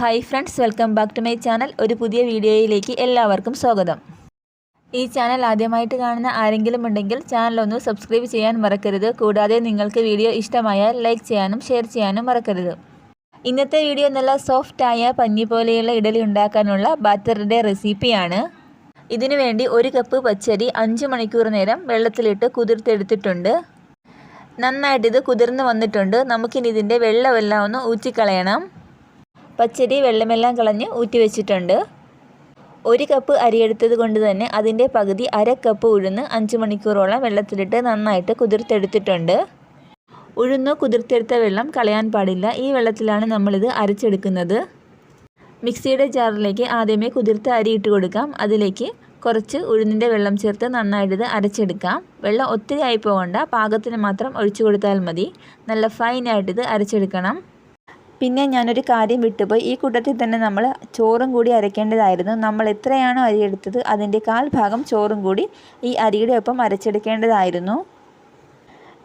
Hi friends welcome back to my channel ഒരു പുതിയ വീഡിയോയിലേക്ക് എല്ലാവർക്കും സ്വാഗതം. ഈ ചാനൽ ആദ്യമായിട്ട് കാണുന്ന ആരെങ്കിലും ഉണ്ടെങ്കിൽ ചാനൽ ഒന്ന് സബ്സ്ക്രൈബ് ചെയ്യാൻ മറക്കരുത്. കൂടാതെ നിങ്ങൾക്ക് വീഡിയോ ഇഷ്ടമായാൽ ലൈക്ക് ചെയ്യാനും ഷെയർ ചെയ്യാനും മറക്കരുത്. ഇന്നത്തെ വീഡിയോ നല്ല സോഫ്റ്റായ പഞ്ഞി പോലെയുള്ള ഇഡലി ഉണ്ടാക്കാനുള്ള ബാറ്ററിന്റെ റെസിപ്പിയാണ് ഇതിനു വേണ്ടി ഒരു കപ്പ് പച്ചരി അഞ്ച് മണിക്കൂർ നേരം വെള്ളത്തിലിട്ട് കുതിർത്തെടുത്തിട്ടുണ്ട്. നന്നായിട്ട് ഇത് കുതിർന്ന് വന്നിട്ടുണ്ട്. നമുക്കിനി ഇതിന്റെ വെള്ളമെല്ലാം ഒന്ന് ഊറ്റിക്കളയണം. പച്ചരി വെള്ളമെല്ലാം കളഞ്ഞ് ഊറ്റി വെച്ചിട്ടുണ്ട്. ഒരു കപ്പ് അരിയെടുത്തത് കൊണ്ട് തന്നെ അതിന്റെ പകുതി അര കപ്പ് ഉഴുന്ന് അഞ്ച് മണിക്കൂറോളം വെള്ളത്തിലിട്ട് നന്നായിട്ട് കുതിർത്തെടുത്തിട്ടുണ്ട്. ഉഴുന്ന് കുതിർത്തെടുത്ത വെള്ളം കളയാൻ പാടില്ല. ഈ വെള്ളത്തിലാണ് നമ്മളിത് അരച്ചെടുക്കുന്നത്. മിക്സിയുടെ ജാറിലേക്ക് ആദ്യമേ കുതിർത്ത അരി ഇട്ട് കൊടുക്കാം. അതിലേക്ക് കുറച്ച് ഉഴുന്നിന്റെ വെള്ളം ചേർത്ത് നന്നായിട്ട് ഇത് അരച്ചെടുക്കാം. വെള്ളം ഒത്തിരി ആയി പോകണ്ട പാകത്തിന് മാത്രം ഒഴിച്ചു കൊടുത്താൽ മതി. നല്ല ഫൈനായിട്ടിത് അരച്ചെടുക്കണം. പിന്നെ ഞാനൊരു കാര്യം വിട്ടുപോയി. ഈ കൂട്ടത്തിൽ തന്നെ നമ്മൾ ചോറും കൂടി അരയ്ക്കേണ്ടതായിരുന്നു. നമ്മൾ എത്രയാണോ അരി എടുത്തത് അതിന്റെ കാൽ ഭാഗം ചോറും കൂടി ഈ അരിയുടെ ഒപ്പം അരച്ചെടുക്കേണ്ടതായിരുന്നു.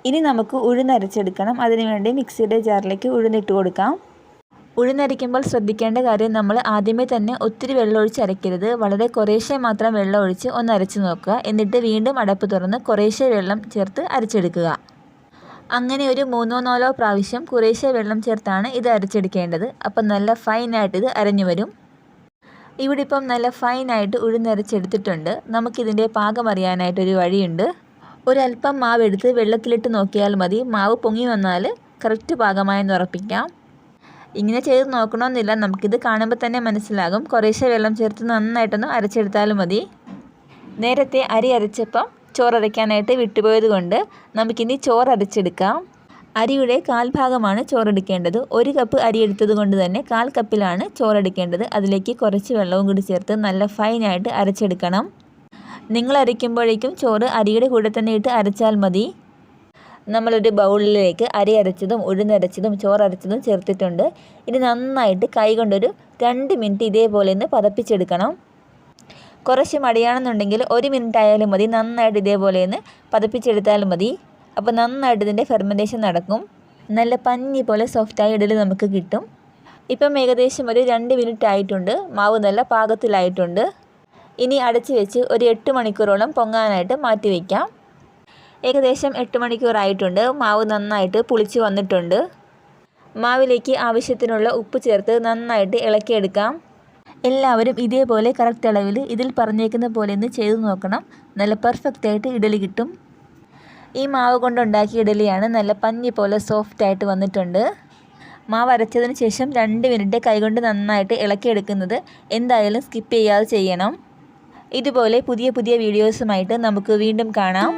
ഇനി നമുക്ക് ഉഴുന്നരച്ചെടുക്കണം അതിനുവേണ്ടി മിക്സിയുടെ ജാറിലേക്ക് ഉഴുന്നിട്ട് കൊടുക്കാം. ഉഴുന്നരയ്ക്കുമ്പോൾ ശ്രദ്ധിക്കേണ്ട കാര്യം നമ്മൾ ആദ്യമേ തന്നെ ഒത്തിരി വെള്ളമൊഴിച്ച് അരയ്ക്കരുത്. വളരെ കുറേശ്ശെ മാത്രം വെള്ളം ഒഴിച്ച് ഒന്ന് അരച്ച് നോക്കുക. എന്നിട്ട് വീണ്ടും അടപ്പ് തുറന്ന് കുറേശ്ശെ വെള്ളം ചേർത്ത് അരച്ചെടുക്കുക. അങ്ങനെ ഒരു മൂന്നോ നാലോ പ്രാവശ്യം കുറേശ്ശെ വെള്ളം ചേർത്താണ് ഇത് അരച്ചെടുക്കേണ്ടത്. അപ്പം നല്ല ഫൈനായിട്ട് ഇത് അരഞ്ഞു വരും. ഇവിടെ ഇപ്പം നല്ല ഫൈനായിട്ട് ഉഴുന്നരച്ചെടുത്തിട്ടുണ്ട് നമുക്കിതിന്റെ പാകം അറിയാനായിട്ടൊരു വഴിയുണ്ട്. ഒരല്പം മാവ് എടുത്ത് വെള്ളത്തിലിട്ട് നോക്കിയാൽ മതി. മാവ് പൊങ്ങി വന്നാൽ കറക്റ്റ് പാകമായെന്ന് ഉറപ്പിക്കാം. ഇങ്ങനെ ചെയ്ത് നോക്കണമെന്നില്ല. നമുക്കിത് കാണുമ്പോൾ തന്നെ മനസ്സിലാകും. കുറേശ്ശെ വെള്ളം ചേർത്ത് നന്നായിട്ടൊന്ന് അരച്ചെടുത്താലും മതി. നേരത്തെ അരി അരച്ചപ്പം ചോറരയ്ക്കാനായിട്ട് വിട്ടുപോയത് കൊണ്ട് നമുക്കിനി ചോറരച്ചെടുക്കാം. അരിയുടെ കാൽ ഭാഗമാണ് ചോറെടുക്കേണ്ടത്. ഒരു കപ്പ് അരി എടുത്തത് കൊണ്ട് തന്നെ കാൽ കപ്പിലാണ് ചോറെടുക്കേണ്ടത്. അതിലേക്ക് കുറച്ച് വെള്ളവും കൂടി ചേർത്ത് നല്ല ഫൈനായിട്ട് അരച്ചെടുക്കണം. നിങ്ങൾ അരയ്ക്കുമ്പോഴേക്കും ചോറ് അരിയുടെ കൂടെ തന്നെ ഇട്ട് അരച്ചാൽ മതി. നമ്മളൊരു ബൗളിലേക്ക് അരി അരച്ചതും ഉഴുന്നരച്ചതും ചോറരച്ചതും ചേർത്തിട്ടുണ്ട്. ഇത് നന്നായിട്ട് കൈ കൊണ്ടൊരു രണ്ട് മിനിറ്റ് ഇതേപോലെ ഒന്ന് പതപ്പിച്ചെടുക്കണം. കുറച്ച് മടിയാണെന്നുണ്ടെങ്കിൽ ഒരു മിനിറ്റ് ആയാലും മതി. നന്നായിട്ട് ഇതേപോലെ ഒന്ന് മതി. അപ്പോൾ നന്നായിട്ട് ഇതിന്റെ ഫെർമെന്റേഷൻ നടക്കും. നല്ല പഞ്ഞി പോലെ സോഫ്റ്റായ ഇഡലി നമുക്ക് കിട്ടും. ഇപ്പം ഏകദേശം ഒരു രണ്ട് മിനിറ്റ് ആയിട്ടുണ്ട് മാവ് നല്ല പാകത്തിലായിട്ടുണ്ട്. ഇനി അടച്ചു വെച്ച് ഒരു എട്ട് മണിക്കൂറോളം പൊങ്ങാനായിട്ട് മാറ്റി വയ്ക്കാം ഏകദേശം എട്ട് മണിക്കൂറായിട്ടുണ്ട്. മാവ് നന്നായിട്ട് പുളിച്ച് വന്നിട്ടുണ്ട്. മാവിലേക്ക് ആവശ്യത്തിനുള്ള ഉപ്പ് ചേർത്ത് നന്നായിട്ട് ഇളക്കിയെടുക്കാം. എല്ലാവരും ഇതേപോലെ കറക്റ്റ് അളവിൽ ഇതിൽ പറഞ്ഞേക്കുന്ന പോലെ ഒന്ന് ചെയ്തു നോക്കണം. നല്ല പെർഫെക്റ്റ് ആയിട്ട് ഇഡലി കിട്ടും. ഈ മാവ് കൊണ്ടുണ്ടാക്കിയ ഇഡലിയാണ് നല്ല പഞ്ഞി പോലെ സോഫ്റ്റ് ആയിട്ട് വന്നിട്ടുണ്ട്. മാവ് അരച്ചതിന് ശേഷം രണ്ട് മിനിറ്റ് കൈകൊണ്ട് നന്നായിട്ട് ഇളക്കിയെടുക്കുന്നത് എന്തായാലും സ്കിപ്പ് ചെയ്യാതെ ചെയ്യണം. ഇതുപോലെ പുതിയ പുതിയ വീഡിയോസുമായിട്ട് നമുക്ക് വീണ്ടും കാണാം.